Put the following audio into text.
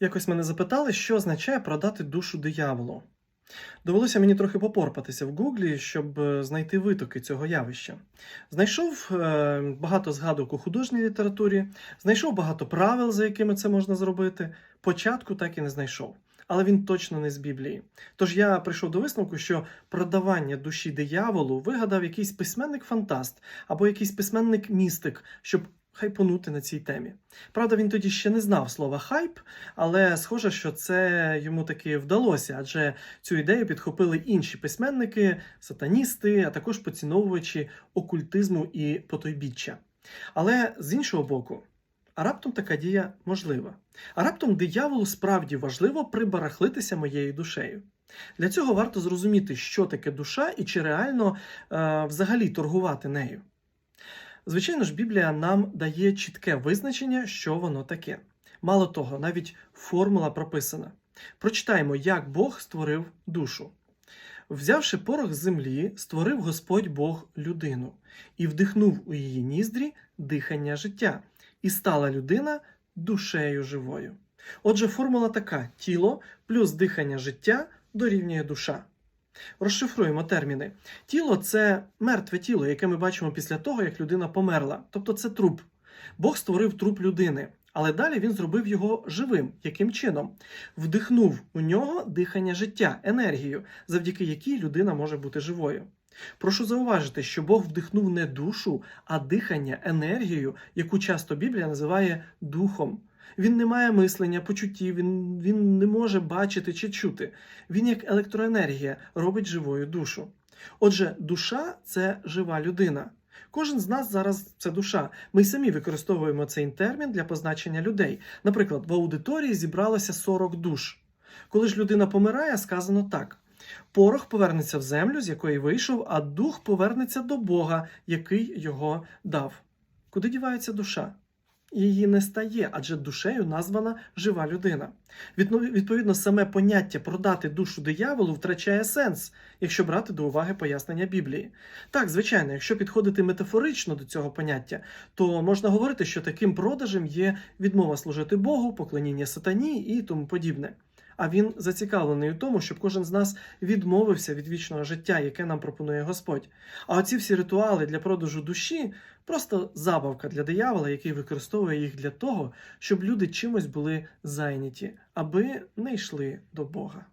Якось мене запитали, що означає продати душу дияволу. Довелося мені трохи попорпатися в Гуглі, щоб е, знайти витоки цього явища. Знайшов е, багато згадок у художній літературі, знайшов багато правил, за якими це можна зробити. Початку так і не знайшов. Але він точно не з Біблії. Тож я прийшов до висновку, що продавання душі дияволу вигадав якийсь письменник-фантаст або якийсь письменник-містик, щоб хайпонути на цій темі. Правда, він тоді ще не знав слова хайп, але схоже, що це йому таки вдалося, адже цю ідею підхопили інші письменники, сатаністи, а також поціновувачі окультизму і потойбіччя. Але з іншого боку, а раптом така дія можлива. А раптом дияволу справді важливо прибарахлитися моєю душею. Для цього варто зрозуміти, що таке душа і чи реально е, взагалі торгувати нею. Звичайно ж, Біблія нам дає чітке визначення, що воно таке. Мало того, навіть формула прописана. Прочитаємо, як Бог створив душу. Взявши порох з землі, створив Господь Бог людину і вдихнув у її ніздрі дихання життя, і стала людина душею живою. Отже, формула така: тіло плюс дихання життя дорівнює душа. Розшифруємо терміни. Тіло це мертве тіло, яке ми бачимо після того, як людина померла. Тобто це труп. Бог створив труп людини, але далі він зробив його живим. Яким чином? Вдихнув у нього дихання життя, енергію, завдяки якій людина може бути живою. Прошу зауважити, що Бог вдихнув не душу, а дихання, енергію, яку часто Біблія називає духом. Він не має мислення, почуттів, він, він не може бачити чи чути. Він, як електроенергія, робить живою душу. Отже, душа це жива людина. Кожен з нас зараз це душа. Ми самі використовуємо цей термін для позначення людей. Наприклад, в аудиторії зібралося 40 душ. Коли ж людина помирає, сказано так: порох повернеться в землю, з якої вийшов, а дух повернеться до Бога, який його дав. Куди дівається душа? Її не стає, адже душею названа жива людина. Відно- Відповідно, саме поняття продати душу дияволу втрачає сенс, якщо брати до уваги пояснення Біблії. Так, звичайно, якщо підходити метафорично до цього поняття, то можна говорити, що таким продажем є відмова служити Богу, поклоніння сатані і тому подібне. А він зацікавлений у тому, щоб кожен з нас відмовився від вічного життя, яке нам пропонує Господь. А оці всі ритуали для продажу душі просто забавка для диявола, який використовує їх для того, щоб люди чимось були зайняті, аби не йшли до Бога.